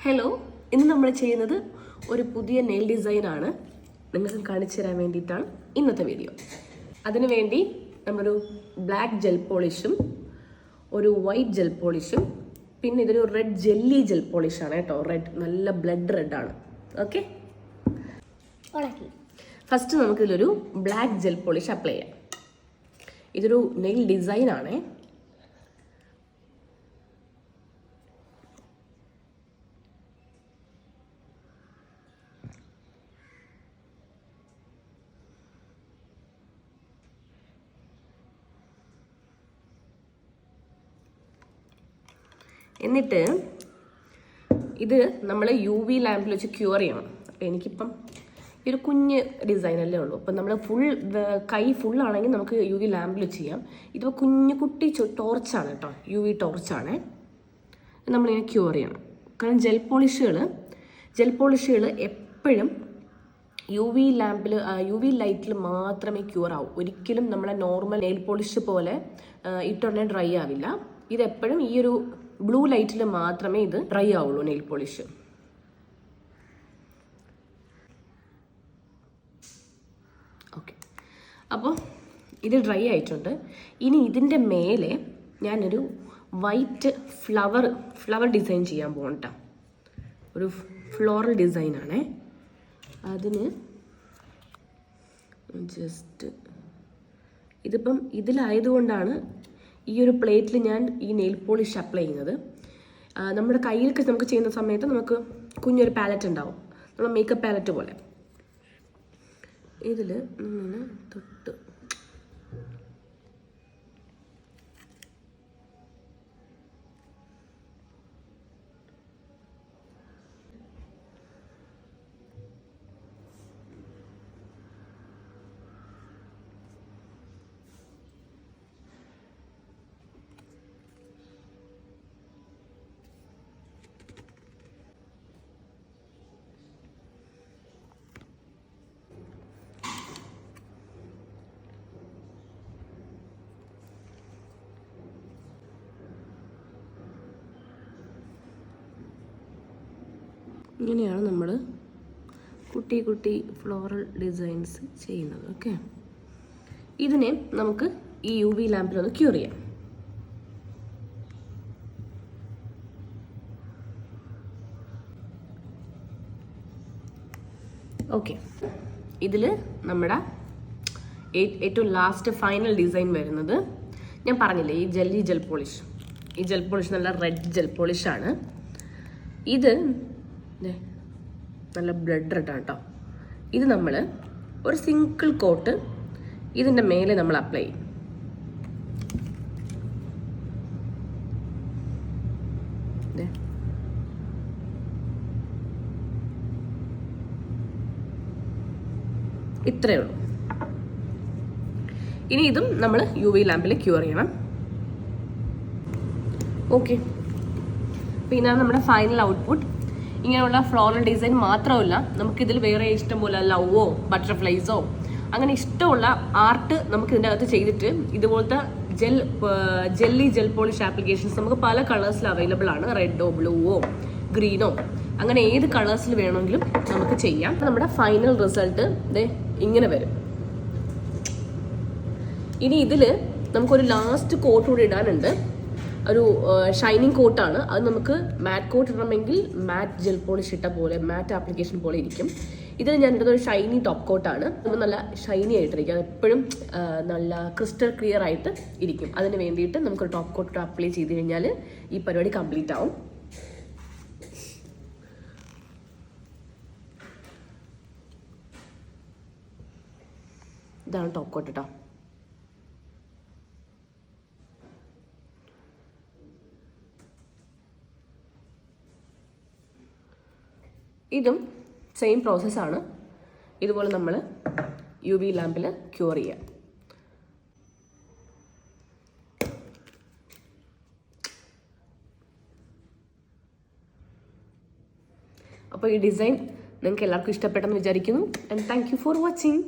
Hello ഇന്ന് നമ്മൾ ചെയ്യുന്നത് ഒരു പുതിയ നെയിൽ ഡിസൈനാണ് നിങ്ങൾക്ക് കാണിച്ചു തരാൻ വേണ്ടിയിട്ടാണ് ഇന്നത്തെ വീഡിയോ അതിനു വേണ്ടി നമ്മളൊരു ബ്ലാക്ക് ജെൽ പോളിഷും ഒരു വൈറ്റ് ജെൽ പോളിഷും പിന്നെ ഇതൊരു റെഡ് ജെല്ലി ജെൽ പോളിഷാണ് കേട്ടോ. റെഡ് നല്ല ബ്ലഡ് റെഡ് ആണ്. ഓക്കെ ഫസ്റ്റ് നമുക്കിതിലൊരു ബ്ലാക്ക് ജെൽ പോളിഷ് അപ്ലൈ ചെയ്യാം. ഇതൊരു നെയിൽ ഡിസൈൻ എന്നിട്ട് ഇത് നമ്മൾ യു വി ലാമ്പിൽ വെച്ച് ക്യൂർ ചെയ്യണം. അപ്പം എനിക്കിപ്പം ഈ ഒരു കുഞ്ഞ് ഡിസൈൻ അല്ലേ ഉള്ളൂ. അപ്പം നമ്മൾ ഫുൾ കൈ ഫുൾ ആണെങ്കിൽ നമുക്ക് യു വി ലാമ്പിൽ വെച്ച് ചെയ്യാം. ഇതിപ്പോൾ കുഞ്ഞു കുട്ടി ടോർച്ചാണ് കേട്ടോ യു വി ടോർച്ചാണ് നമ്മളിങ്ങനെ ക്യൂർ ചെയ്യണം. കാരണം ജെൽ പോളിഷുകൾ ജെൽ പോളിഷുകൾ എപ്പോഴും യു വി ലാമ്പിൽ യു വി ലൈറ്റിൽ മാത്രമേ ക്യൂർ ആവൂ. ഒരിക്കലും നമ്മളെ നോർമൽ നെയിൽ പോളിഷ് പോലെ ഇട്ടുടനെ ഡ്രൈ ആവില്ല. ഇതെപ്പോഴും ഈ ഒരു ബ്ലൂ ലൈറ്റിൽ മാത്രമേ ഇത് ഡ്രൈ ആവുള്ളൂ നെയിൽ പോളിഷ് ഓക്കെ അപ്പോൾ ഇത് ഡ്രൈ ആയിട്ടുണ്ട്. ഇനി ഇതിന്റെ മേലെ ഞാനൊരു വൈറ്റ് ഫ്ലവർ ഫ്ലവർ ഡിസൈൻ ചെയ്യാൻ പോകണ്ട ഒരു ഫ്ലോറൽ ഡിസൈനാണേ അതിന് ജസ്റ്റ് ഇതിപ്പം ഇതിലായതുകൊണ്ടാണ് ഈ ഒരു പ്ലേറ്റിൽ ഞാൻ ഈ നെയിൽ പോളിഷ് അപ്ലൈ ചെയ്യുന്നത്. നമ്മുടെ കയ്യിലൊക്കെ നമുക്ക് ചെയ്യുന്ന സമയത്ത് നമുക്ക് കുഞ്ഞൊരു പാലറ്റ് ഉണ്ടാവും. നമ്മുടെ മേക്കപ്പ് പാലറ്റ് പോലെ. ഇതിൽ തൊട്ട് ഇങ്ങനെയാണ് നമ്മൾ കുട്ടി കുട്ടി ഫ്ലോറൽ ഡിസൈൻസ് ചെയ്യുന്നത് ഓക്കെ ഇതിനെ നമുക്ക് ഈ യു വി ലാമ്പിലൊന്ന് ക്യൂർ ചെയ്യാം. ഓക്കെ ഇതിൽ നമ്മുടെ ഏറ്റവും ലാസ്റ്റ് ഫൈനൽ ഡിസൈൻ വരുന്നത് ഞാൻ പറഞ്ഞില്ലേ ഈ ജെല്ലി ജെൽ പോളിഷ് ഈ ജെൽ പോളിഷ് നല്ല റെഡ് ജെൽ പോളിഷാണ് ഇത് നല്ല ബ്ലഡ് റെഡ് ആണ് കേട്ടോ. ഇത് നമ്മൾ ഒരു സിംഗിൾ കോട്ട് ഇതിന്റെ മേലെ നമ്മൾ അപ്ലൈ ചെയ്യും. ഇത്രയേ ഉള്ളൂ. ഇനി ഇതും നമ്മൾ യു വി ലാമ്പിൽ ക്യൂർ ചെയ്യണം. ഓക്കെ ഇതാണ് നമ്മുടെ ഫൈനൽ ഔട്ട്പുട്ട് ഇങ്ങനെയുള്ള ഫ്ലോറൽ ഡിസൈൻ മാത്രമല്ല നമുക്കിതിൽ വേറെ ഇഷ്ടംപോലെ ലവോ ബട്ടർഫ്ലൈസോ അങ്ങനെ ഇഷ്ടമുള്ള ആർട്ട് നമുക്ക് ഇതിന്റെ അകത്ത് ചെയ്തിട്ട് ഇതുപോലത്തെ gel jelly gel polish applications നമുക്ക് പല കളേഴ്സിൽ അവൈലബിൾ ആണ്. റെഡോ ബ്ലൂവോ ഗ്രീനോ അങ്ങനെ ഏത് കളേഴ്സിൽ വേണമെങ്കിലും നമുക്ക് ചെയ്യാം. നമ്മുടെ ഫൈനൽ റിസൾട്ട് ദേ ഇങ്ങനെ വരും. ഇനി ഇതിൽ നമുക്കൊരു ലാസ്റ്റ് കോട്ട് കൂടി ഇടാനുണ്ട്. ഒരു ഷൈനിങ് കോട്ടാണ് അത് നമുക്ക് മാറ്റ് കോട്ട് ഇടണമെങ്കിൽ മാറ്റ് ജെൽ പോളിഷ് ഇട്ട പോലെ മാറ്റ് ആപ്ലിക്കേഷൻ പോലെ ഇരിക്കും. ഇതിൽ ഞാൻ ഇടുന്ന ഒരു ഷൈനി ടോപ്പ് കോട്ടാണ് അത് നല്ല ഷൈനി ആയിട്ടിരിക്കും. അത് എപ്പോഴും നല്ല ക്രിസ്റ്റൽ ക്ലിയർ ആയിട്ട് ഇരിക്കും. അതിന് വേണ്ടിയിട്ട് നമുക്കൊരു ടോപ്പ് കോട്ട് അപ്ലൈ ചെയ്ത് കഴിഞ്ഞാൽ ഈ പരിപാടി കംപ്ലീറ്റ് ആവും. ഇതാണ് ടോപ്പ് കോട്ട് കേട്ടോ ഇതും സെയിം പ്രോസസ്സാണ് ഇതുപോലെ നമ്മൾ യു വി ലാമ്പിൽ ക്യൂർ ചെയ്യാം. അപ്പോൾ ഈ ഡിസൈൻ നിങ്ങൾക്ക് എല്ലാവർക്കും ഇഷ്ടപ്പെട്ടെന്ന് വിചാരിക്കുന്നു. And thank you for watching